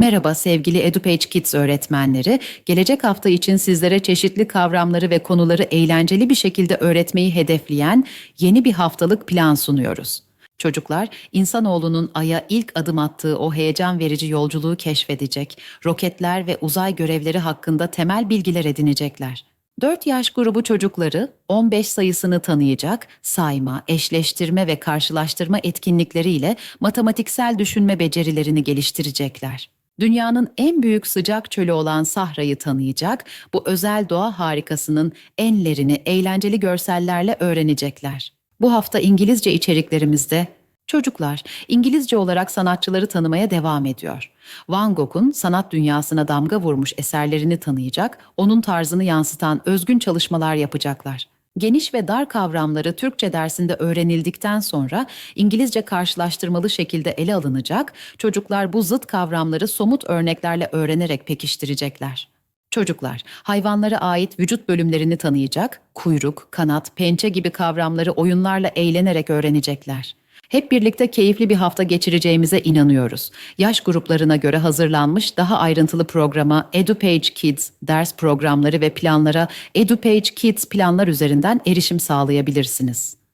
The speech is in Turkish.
Merhaba sevgili EduPage Kids öğretmenleri. Gelecek hafta için sizlere çeşitli kavramları ve konuları eğlenceli bir şekilde öğretmeyi hedefleyen yeni bir haftalık plan sunuyoruz. Çocuklar, insanoğlunun Ay'a ilk adım attığı o heyecan verici yolculuğu keşfedecek, roketler ve uzay görevleri hakkında temel bilgiler edinecekler. 4 yaş grubu çocukları 15 sayısını tanıyacak, sayma, eşleştirme ve karşılaştırma etkinlikleriyle matematiksel düşünme becerilerini geliştirecekler. Dünyanın en büyük sıcak çölü olan Sahra'yı tanıyacak, bu özel doğa harikasının enlerini eğlenceli görsellerle öğrenecekler. Bu hafta İngilizce içeriklerimizde Çocuklar, İngilizce olarak sanatçıları tanımaya devam ediyor. Van Gogh'un sanat dünyasına damga vurmuş eserlerini tanıyacak, onun tarzını yansıtan özgün çalışmalar yapacaklar. Geniş ve dar kavramları Türkçe dersinde öğrenildikten sonra İngilizce karşılaştırmalı şekilde ele alınacak, çocuklar bu zıt kavramları somut örneklerle öğrenerek pekiştirecekler. Çocuklar, hayvanlara ait vücut bölümlerini tanıyacak, kuyruk, kanat, pençe gibi kavramları oyunlarla eğlenerek öğrenecekler. Hep birlikte keyifli bir hafta geçireceğimize inanıyoruz. Yaş gruplarına göre hazırlanmış daha ayrıntılı programa EduPage Kids ders programları ve planlara EduPage Kids planlar üzerinden erişim sağlayabilirsiniz.